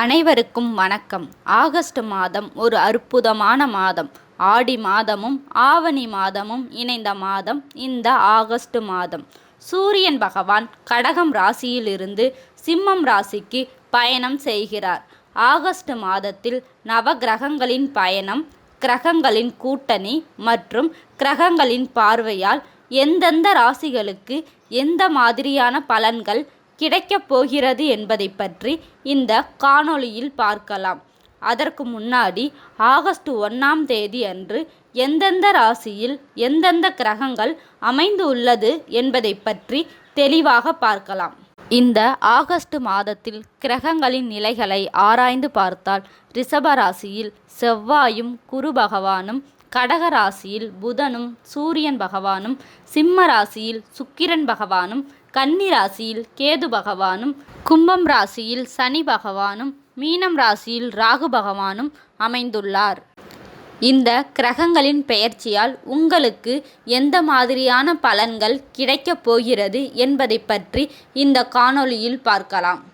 அனைவருக்கும் வணக்கம். ஆகஸ்ட் மாதம் ஒரு அற்புதமான மாதம். ஆடி மாதமும் ஆவணி மாதமும் இணைந்த மாதம் இந்த ஆகஸ்ட் மாதம். சூரியன் பகவான் கடகம் ராசியிலிருந்து சிம்மம் ராசிக்கு பயணம் செய்கிறார். ஆகஸ்ட் மாதத்தில் நவகிரகங்களின் பயணம் கிரகங்களின் கூட்டணி மற்றும் கிரகங்களின் பார்வையால் எந்தெந்த ராசிகளுக்கு எந்த மாதிரியான பலன்கள் கிடைக்கப் போகிறது என்பதை பற்றி இந்த காணொளியில் பார்க்கலாம். அதற்கு முன்னாடி ஆகஸ்ட் ஒன்றாம் தேதி அன்று எந்தெந்த ராசியில் எந்தெந்த கிரகங்கள் அமைந்து உள்ளது என்பதை பற்றி தெளிவாக பார்க்கலாம். இந்த ஆகஸ்ட் மாதத்தில் கிரகங்களின் நிலைகளை ஆராய்ந்து பார்த்தால் ரிஷப ராசியில் செவ்வாயும் குரு பகவானும் கடக ராசியில் புதனும் சூரியன் பகவானும் சிம்ம ராசியில் சுக்கிரன் பகவானும் கன்னி ராசியில் கேது பகவானும் கும்பம் ராசியில் சனி பகவானும் மீனம் ராசியில் ராகு பகவானும் அமைந்துள்ளார். இந்த கிரகங்களின் பெயர்ச்சியால் உங்களுக்கு எந்த மாதிரியான பலன்கள் கிடைக்கப் போகிறது என்பதை பற்றி இந்த காணொளியில் பார்க்கலாம்.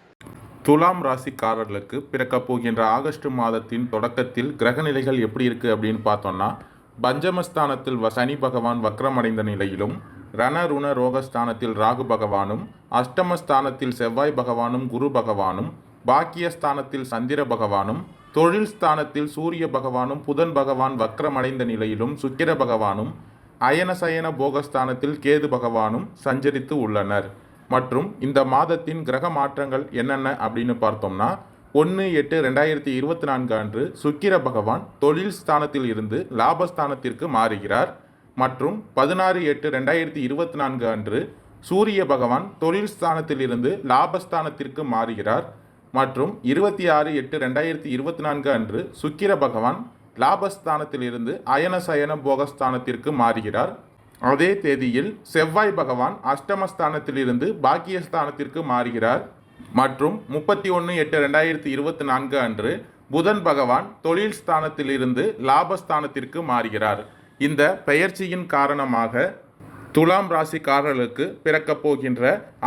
துலாம் ராசிக்காரர்களுக்கு பிறக்கப் போகின்ற ஆகஸ்ட் மாதத்தின் தொடக்கத்தில் கிரக நிலைகள் எப்படி இருக்கு அப்படின்னு பார்த்தோம்னா பஞ்சமஸ்தானத்தில் வ- சனி பகவான் வக்ரமடைந்த நிலையிலும் ரணருண ரோகஸ்தானத்தில் ராகு பகவானும் அஷ்டமஸ்தானத்தில் செவ்வாய் பகவானும் குரு பகவானும் பாக்கியஸ்தானத்தில் சந்திர பகவானும் தொழில் ஸ்தானத்தில் சூரிய பகவானும் புதன் பகவான் வக்ரமடைந்த நிலையிலும் சுக்கிர பகவானும் அயனசயன போகஸ்தானத்தில் கேது பகவானும் சஞ்சரித்து உள்ளனர். மற்றும் இந்த மாதத்தின் கிரக மாற்றங்கள் என்னென்ன அப்படின்னு பார்த்தோம்னா ஒன்று எட்டு ரெண்டாயிரத்தி இருபத்தி நான்கு அன்று சுக்கிர பகவான் தொழில் ஸ்தானத்தில் இருந்து லாபஸ்தானத்திற்கு மாறுகிறார். மற்றும் பதினாறு எட்டு ரெண்டாயிரத்தி இருபத்தி நான்கு அன்று சூரிய பகவான் தொழில் ஸ்தானத்திலிருந்து லாபஸ்தானத்திற்கு மாறுகிறார். மற்றும் இருபத்தி ஆறு எட்டு ரெண்டாயிரத்தி இருபத்தி நான்கு அன்று சுக்கிர பகவான் லாபஸ்தானத்திலிருந்து அயனசயன போகஸ்தானத்திற்கு மாறுகிறார். அதே தேதியில் செவ்வாய் பகவான் அஷ்டமஸ்தானத்திலிருந்து பாக்கியஸ்தானத்திற்கு மாறுகிறார். மற்றும் முப்பத்தி ஒன்று எட்டு ரெண்டாயிரத்தி இருபத்தி நான்கு அன்று புதன் பகவான் தொழில் ஸ்தானத்திலிருந்து லாபஸ்தானத்திற்கு மாறுகிறார். இந்த பெயர்ச்சியின் காரணமாக துலாம் ராசிக்காரர்களுக்கு பிறக்கப் போகின்ற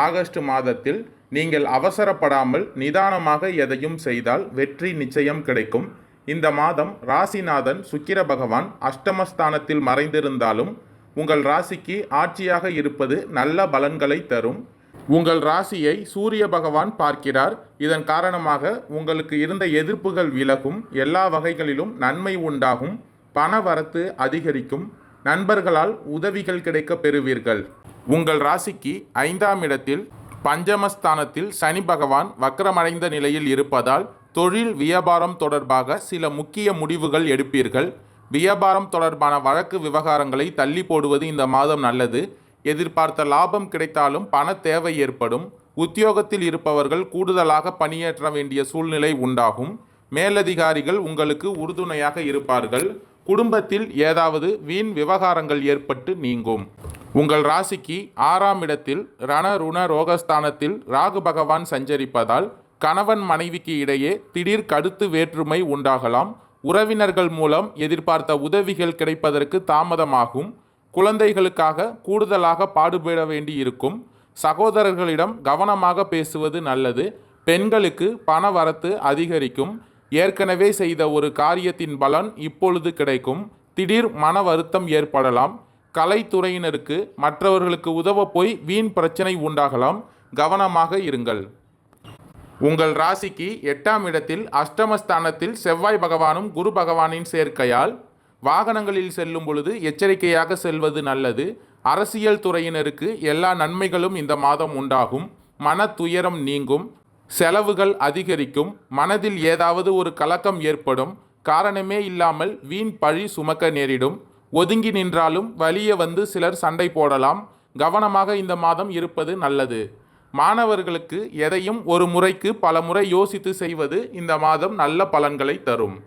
ஆகஸ்ட் மாதத்தில் நீங்கள் அவசரப்படாமல் நிதானமாக எதையும் செய்தால் வெற்றி நிச்சயம் கிடைக்கும். இந்த மாதம் ராசிநாதன் சுக்கிர பகவான் அஷ்டமஸ்தானத்தில் மறைந்திருந்தாலும் உங்கள் ராசிக்கு ஆட்சியாக இருப்பது நல்ல பலன்களை தரும். உங்கள் ராசியை சூரிய பகவான் பார்க்கிறார். இதன் காரணமாக உங்களுக்கு இருந்த எதிர்ப்புகள் விலகும். எல்லா வகைகளிலும் நன்மை உண்டாகும். பண வரத்து அதிகரிக்கும் நண்பர்களால் உதவிகள் கிடைக்க பெறுவீர்கள். உங்கள் ராசிக்கு ஐந்தாம் இடத்தில் பஞ்சமஸ்தானத்தில் சனி பகவான் வக்கரமடைந்த நிலையில் இருப்பதால் தொழில் வியாபாரம் தொடர்பாக சில முக்கிய முடிவுகள் எடுப்பீர்கள். வியாபாரம் தொடர்பான வழக்கு விவகாரங்களை தள்ளி போடுவது இந்த மாதம் நல்லது. எதிர்பார்த்த லாபம் கிடைத்தாலும் பண தேவை ஏற்படும். உத்தியோகத்தில் இருப்பவர்கள் கூடுதலாக பணியேற்ற வேண்டிய சூழ்நிலை உண்டாகும். மேலதிகாரிகள் உங்களுக்கு உறுதுணையாக இருப்பார்கள். குடும்பத்தில் ஏதாவது வீண் விவகாரங்கள் ஏற்பட்டு நீங்கும். உங்கள் ராசிக்கு ஆறாம் இடத்தில் ரண ருண ரோகஸ்தானத்தில் ராகு பகவான் சஞ்சரிப்பதால் கணவன் மனைவிக்கு இடையே திடீர் கருத்து வேற்றுமை உண்டாகலாம். உறவினர்கள் மூலம் எதிர்பார்த்த உதவிகள் கிடைப்பதற்கு தாமதமாகும். குழந்தைகளுக்காக கூடுதலாக பாடுபட வேண்டி இருக்கும் சகோதரர்களிடம் கவனமாக பேசுவது நல்லது. பெண்களுக்கு பண வரத்து அதிகரிக்கும். ஏற்கனவே செய்த ஒரு காரியத்தின் பலன் இப்பொழுது கிடைக்கும். திடீர் மன வருத்தம் ஏற்படலாம். கலைத்துறையினருக்கு மற்றவர்களுக்கு உதவ போய் வீண் பிரச்சனை உண்டாகலாம். கவனமாக இருங்கள். உங்கள் ராசிக்கு எட்டாம் இடத்தில் அஷ்டமஸ்தானத்தில் செவ்வாய் பகவானும் குரு பகவானின் சேர்க்கையால் வாகனங்களில் செல்லும் பொழுது எச்சரிக்கையாக செல்வது நல்லது. அரசியல் துறையினருக்கு எல்லா நன்மைகளும் இந்த மாதம் உண்டாகும். மன துயரம் நீங்கும். செலவுகள் அதிகரிக்கும் மனதில் ஏதாவது ஒரு கலக்கம் ஏற்படும் காரணமே இல்லாமல் வீண் பழி சுமக்க நேரிடும் ஒதுங்கி நின்றாலும் வழியே வந்து சிலர் சண்டை போடலாம் கவனமாக இந்த மாதம் இருப்பது நல்லது. மாணவர்களுக்கு எதையும் ஒரு முறைக்கு பல முறை யோசித்து செய்வது இந்த மாதம் நல்ல பலன்களை தரும்.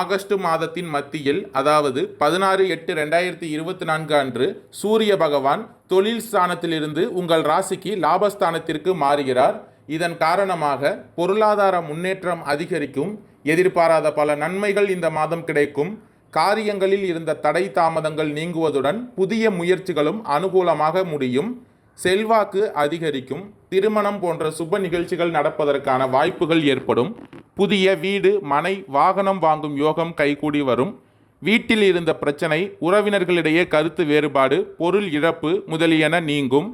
ஆகஸ்ட் மாதத்தின் மத்தியில் அதாவது பதினாறு எட்டு ரெண்டாயிரத்தி இருபத்தி நான்கு அன்று சூரிய பகவான் தொழில் ஸ்தானத்திலிருந்து உங்கள் ராசிக்கு லாபஸ்தானத்திற்கு மாறுகிறார். இதன் காரணமாக பொருளாதார முன்னேற்றம் அதிகரிக்கும் எதிர்பாராத பல நன்மைகள் இந்த மாதம் கிடைக்கும். காரியங்களில் இருந்த தடை தாமதங்கள் நீங்குவதுடன் புதிய முயற்சிகளும் அனுகூலமாக முடியும். செல்வாக்கு அதிகரிக்கும். திருமணம் போன்ற சுப நிகழ்ச்சிகள் நடப்பதற்கான வாய்ப்புகள் ஏற்படும். புதிய வீடு மனை வாகனம் வாங்கும் யோகம் கைகூடி வரும். வீட்டில் இருந்த பிரச்சனை உறவினர்களிடையே கருத்து வேறுபாடு பொருள் இழப்பு முதலியன நீங்கும்.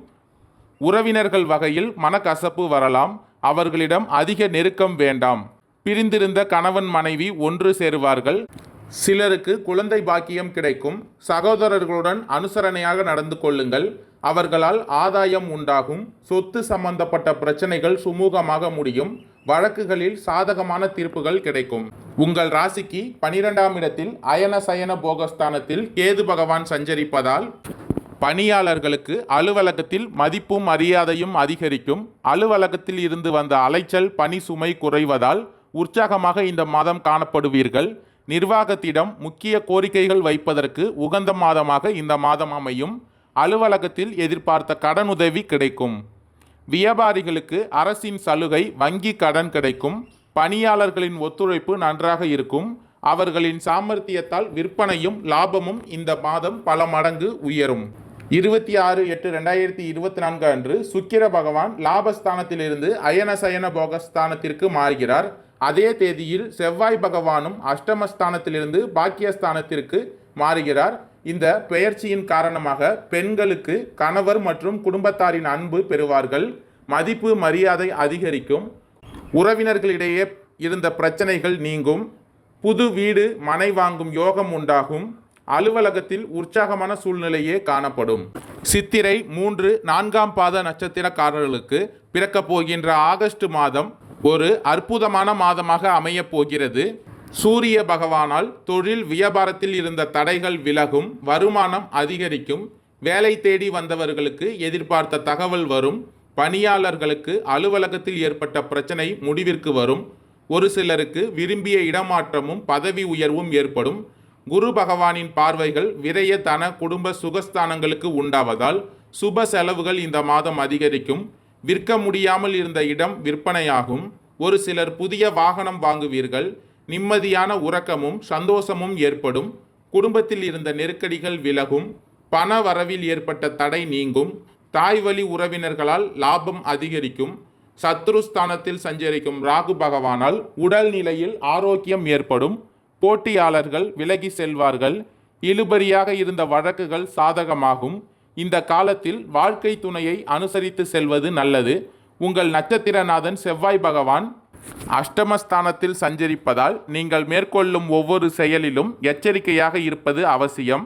உறவினர்கள் வகையில் மனக்கசப்பு வரலாம். அவர்களிடம் அதிக நெருக்கம் வேண்டாம். பிரிந்திருந்த கணவன் மனைவி ஒன்று சேருவார்கள். சிலருக்கு குழந்தை பாக்கியம் கிடைக்கும். சகோதரர்களுடன் அனுசரணையாக நடந்து கொள்ளுங்கள். அவர்களால் ஆதாயம் உண்டாகும். சொத்து சம்பந்தப்பட்ட பிரச்சனைகள் சுமூகமாக முடியும். வழக்குகளில் சாதகமான தீர்ப்புகள் கிடைக்கும். உங்கள் ராசிக்கு பனிரெண்டாம் இடத்தில் அயன சயன போகஸ்தானத்தில் கேது பகவான் சஞ்சரிப்பதால் பணியாளர்களுக்கு அலுவலகத்தில் மதிப்பும் மரியாதையும் அதிகரிக்கும். அலுவலகத்தில் இருந்து வந்த அலைச்சல் பணி சுமை குறைவதால் உற்சாகமாக இந்த மாதம் காணப்படுவீர்கள். நிர்வாகத்திடம் முக்கிய கோரிக்கைகள் வைப்பதற்கு உகந்த மாதமாக இந்த மாதம் அமையும். அலுவலகத்தில் எதிர்பார்த்த கடனுதவி கிடைக்கும். வியாபாரிகளுக்கு அரசின் சலுகை வங்கி கடன் கிடைக்கும். பணியாளர்களின் ஒத்துழைப்பு நன்றாக இருக்கும். அவர்களின் சாமர்த்தியத்தால் விற்பனையும் லாபமும் இந்த மாதம் பல மடங்கு உயரும். இருபத்தி ஆறு எட்டு ரெண்டாயிரத்தி இருபத்தி நான்கு அன்று சுக்கிர பகவான் லாபஸ்தானத்திலிருந்து அயனசயன போகஸ்தானத்திற்கு மாறுகிறார். அதே தேதியில் செவ்வாய் பகவானும் அஷ்டமஸ்தானத்திலிருந்து பாக்கியஸ்தானத்திற்கு மாறுகிறார். இந்த பெயர்ச்சியின் காரணமாக பெண்களுக்கு கணவர் மற்றும் குடும்பத்தாரின் அன்பு பெறுவார்கள். மதிப்பு மரியாதை அதிகரிக்கும். உறவினர்களிடையே இருந்த பிரச்சனைகள் நீங்கும். புது வீடு மனை வாங்கும் யோகம் உண்டாகும். அலுவலகத்தில் உற்சாகமான சூழ்நிலையே காணப்படும். சித்திரை மூன்று நான்காம் பாத நட்சத்திரக்காரர்களுக்கு பிறக்கப் போகின்ற ஆகஸ்ட் மாதம் ஒரு அற்புதமான மாதமாக அமையப் போகிறது. சூரிய பகவானால் தொழில் வியாபாரத்தில் இருந்த தடைகள் விலகும் வருமானம் அதிகரிக்கும் வேலை தேடி வந்தவர்களுக்கு எதிர்பார்த்த தகவல் வரும் பணியாளர்களுக்கு அலுவலகத்தில் ஏற்பட்ட பிரச்சனை முடிவிற்கு வரும் ஒரு சிலருக்கு விரும்பிய இடமாற்றமும் பதவி உயர்வும் ஏற்படும். குரு பகவானின் பார்வைகள் விரைய தன குடும்ப சுகஸ்தானங்களுக்கு உண்டாவதால் சுப செலவுகள் இந்த மாதம் அதிகரிக்கும். விற்க முடியாமல் இருந்த இடம் விற்பனையாகும். ஒரு சிலர் புதிய வாகனம் வாங்குவீர்கள். நிம்மதியான உறக்கமும் சந்தோஷமும் ஏற்படும். குடும்பத்தில் இருந்த நெருக்கடிகள் விலகும். பண வரவில் ஏற்பட்ட தடை நீங்கும். தாய் வழி உறவினர்களால் லாபம் அதிகரிக்கும். சத்ருஸ்தானத்தில் சஞ்சரிக்கும் ராகு பகவானால் உடல் நிலையில் ஆரோக்கியம் ஏற்படும். போட்டியாளர்கள் விலகி செல்வார்கள். இழுபறியாக இருந்த வழக்குகள் சாதகமாகும். இந்த காலத்தில் வாழ்க்கை துணையை அனுசரித்து செல்வது நல்லது. உங்கள் நட்சத்திரநாதன் செவ்வாய் பகவான் அஷ்டமஸ்தானத்தில் சஞ்சரிப்பதால் நீங்கள் மேற்கொள்ளும் ஒவ்வொரு செயலிலும் எச்சரிக்கையாக இருப்பது அவசியம்.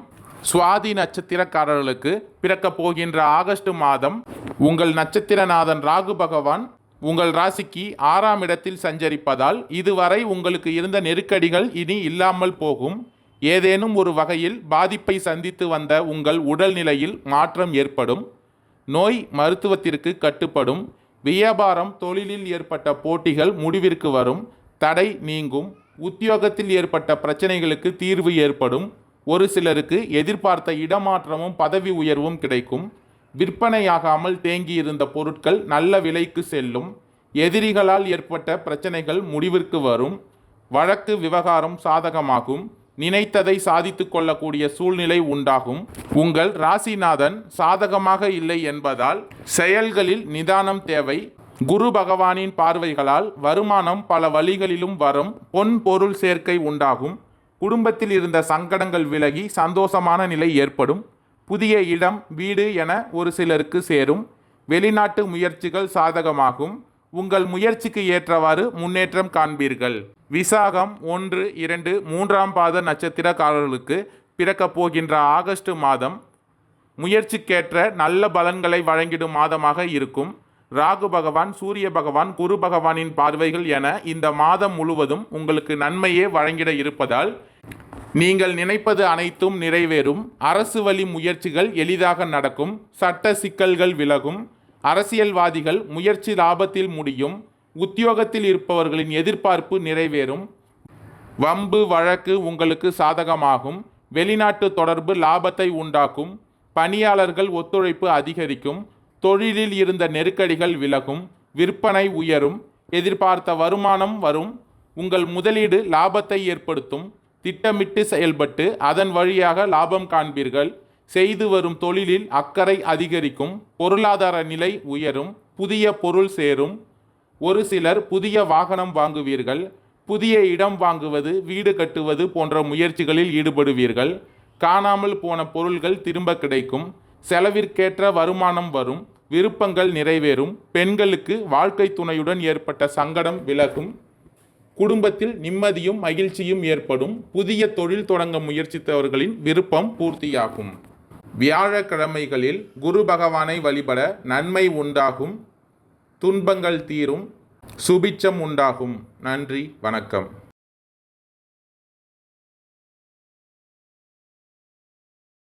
சுவாதி நட்சத்திரக்காரர்களுக்கு பிறக்கப் போகின்ற ஆகஸ்ட் மாதம் உங்கள் நட்சத்திரநாதன் ராகு பகவான் உங்கள் ராசிக்கு ஆறாம் இடத்தில் சஞ்சரிப்பதால் இதுவரை உங்களுக்கு இருந்த நெருக்கடிகள் இனி இல்லாமல் போகும். ஏதேனும் ஒரு வகையில் பாதிப்பை சந்தித்து வந்த உங்கள் உடல்நிலையில் மாற்றம் ஏற்படும். நோய் மருத்துவத்திற்கு கட்டுப்படும். வியாபாரம் தொழிலில் ஏற்பட்ட போட்டிகள் முடிவிற்கு வரும். தடை நீங்கும். உத்தியோகத்தில் ஏற்பட்ட பிரச்சனைகளுக்கு தீர்வு ஏற்படும். ஒரு சிலருக்கு எதிர்பார்த்த இடமாற்றமும் பதவி உயர்வும் கிடைக்கும். விற்பனையாகாமல் தேங்கியிருந்த பொருட்கள் நல்ல விலைக்கு செல்லும். எதிரிகளால் ஏற்பட்ட பிரச்சனைகள் முடிவிற்கு வரும். வழக்கு விவகாரம் சாதகமாகும். நினைத்ததை சாதித்து கொள்ளக்கூடிய சூழ்நிலை உண்டாகும். உங்கள் ராசிநாதன் சாதகமாக இல்லை என்பதால் செயல்களில் நிதானம் தேவை. குரு பகவானின் பார்வைகளால் வருமானம் பல வழிகளிலும் வரும். பொன் பொருள் சேர்க்கை உண்டாகும். குடும்பத்தில் இருந்த சங்கடங்கள் விலகி சந்தோஷமான நிலை ஏற்படும். புதிய இடம் வீடு என ஒரு சிலருக்கு சேரும். வெளிநாட்டு முயற்சிகள் சாதகமாகும். உங்கள் முயற்சிக்கு ஏற்றவாறு முன்னேற்றம் காண்பீர்கள். விசாகம் ஒன்று இரண்டு மூன்றாம் பாத நட்சத்திரக்காரர்களுக்கு பிறக்கப் போகின்ற ஆகஸ்ட் மாதம் முயற்சிக்கேற்ற நல்ல பலன்களை வழங்கிடும் மாதமாக இருக்கும். ராகு பகவான் சூரிய பகவான் குரு பகவானின் பார்வைகள் என இந்த மாதம் முழுவதும் உங்களுக்கு நன்மையே வழங்கிட இருப்பதால் நீங்கள் நினைப்பது அனைத்தும் நிறைவேறும். அரசு வழி முயற்சிகள் எளிதாக நடக்கும். சட்ட சிக்கல்கள் விலகும். அரசியல்வாதிகள் முயற்சி லாபத்தில் முடியும். உத்தியோகத்தில் இருப்பவர்களின் எதிர்பார்ப்பு நிறைவேறும். வம்பு வழக்கு உங்களுக்கு சாதகமாகும். வெளிநாட்டு தொடர்பு லாபத்தை உண்டாக்கும். பணியாளர்கள் ஒத்துழைப்பு அதிகரிக்கும். தொழிலில் இருந்த நெருக்கடிகள் விலகும். விற்பனை உயரும். எதிர்பார்த்த வருமானம் வரும். உங்கள் முதலீடு லாபத்தை ஏற்படுத்தும். திட்டமிட்டு செயல்பட்டு அதன் வழியாக லாபம் காண்பீர்கள். செய்து வரும் தொழிலில் அக்கறை அதிகரிக்கும் பொருளாதார நிலை உயரும் புதிய பொருள் சேரும். ஒரு சிலர் புதிய வாகனம் வாங்குவீர்கள் புதிய இடம் வாங்குவது வீடு கட்டுவது போன்ற முயற்சிகளில் ஈடுபடுவீர்கள். காணாமல் போன பொருள்கள் திரும்ப கிடைக்கும் செலவிற்கேற்ற வருமானம் வரும் விருப்பங்கள் நிறைவேறும் பெண்களுக்கு வாழ்க்கை துணையுடன் ஏற்பட்ட சங்கடம் விலகும். குடும்பத்தில் நிம்மதியும் மகிழ்ச்சியும் ஏற்படும் புதிய தொழில் தொடங்க முயற்சித்தவர்களின் விருப்பம் பூர்த்தியாகும். வியாழக்கிழமைகளில் குரு பகவானை வழிபட நன்மை உண்டாகும். துன்பங்கள் தீரும். சுபிச்சம் உண்டாகும். நன்றி. வணக்கம்.